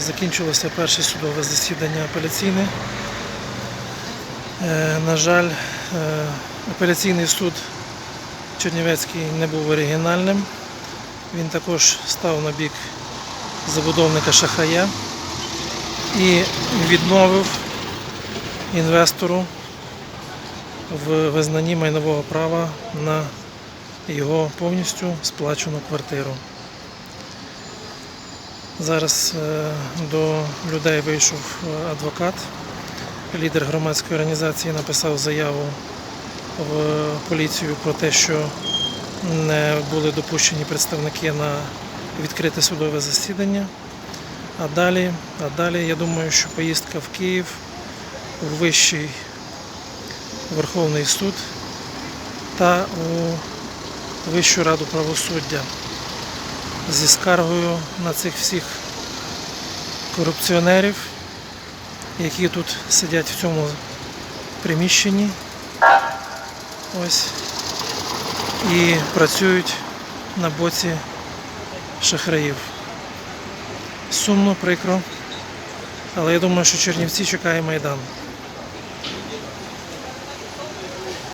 Закінчилося перше судове засідання апеляційне. Е, На жаль, е, апеляційний суд Чернівецький не був оригінальним. Він також став на бік забудовника шахрая і відмовив інвестору в визнанні майнового права на його повністю сплачену квартиру. Зараз е, до людей вийшов е, адвокат, лідер громадської організації написав заяву в поліцію про те, що не були допущені представники на відкрите судове засідання. А далі, а далі я думаю, що поїздка в Київ у Вищий Верховний суд та у Вищу раду правосуддя зі скаргою на цих всіх корупціонерів, які тут сидять в цьому приміщенні. Ось. І працюють на боці шахраїв. Сумно, прикро. Але я думаю, що Чернівці чекає Майдан.